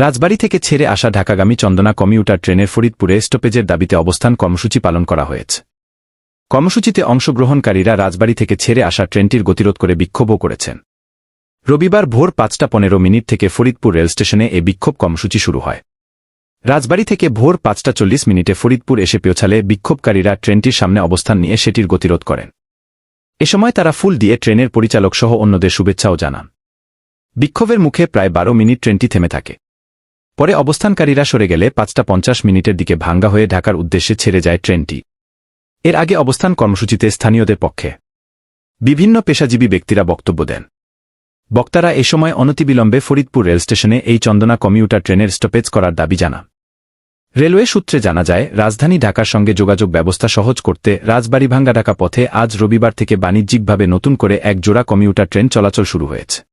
রাজবাড়ী থেকে ছেড়ে আসা ঢাকাগামী চন্দনা কমিউটার ট্রেনের ফরিদপুরে স্টপেজের দাবিতে অবস্থান কর্মসূচি পালন করা হয়েছে। কর্মসূচিতে অংশগ্রহণকারীরা রাজবাড়ী থেকে ছেড়ে আসা ট্রেনটির গতিরোধ করে বিক্ষোভও করেছেন। রবিবার ভোর পাঁচটা পনেরো মিনিট থেকে ফরিদপুর রেল স্টেশনে এ বিক্ষোভ কর্মসূচি শুরু হয়। রাজবাড়ী থেকে ভোর পাঁচটা চল্লিশ মিনিটে ফরিদপুর এসে পৌঁছালে বিক্ষোভকারীরা ট্রেনটির সামনে অবস্থান নিয়ে সেটির গতিরোধ করেন। এ সময় তারা ফুল দিয়ে ট্রেনের পরিচালক সহ অন্যদের শুভেচ্ছাও জানান। বিক্ষোভের মুখে প্রায় বারো মিনিট ট্রেনটি থেমে থাকে। পরে অবস্থানকারীরা সরে গেলে পাঁচটা পঞ্চাশ মিনিটের দিকে ভাঙ্গা হয়ে ঢাকার উদ্দেশ্যে ছেড়ে যায় ট্রেনটি। এর আগে অবস্থান কর্মসূচিতে স্থানীয়দের পক্ষে। বিভিন্ন পেশাজীবী ব্যক্তিরা বক্তব্য দেন। বক্তারা এ সময় অনতিবিলম্বে ফরিদপুর রেল স্টেশনে এই চন্দনা কমিউটার ট্রেনের স্টপেজ করার দাবি জানান। রেলওয়ে সূত্রে জানা যায়, রাজধানী ঢাকার সঙ্গে যোগাযোগ ব্যবস্থা সহজ করতে রাজবাড়িভাঙ্গা ঢাকা পথে আজ রবিবার থেকে বাণিজ্যিকভাবে নতুন করে এক জোড়া কমিউটার ট্রেন চলাচল শুরু হয়েছে।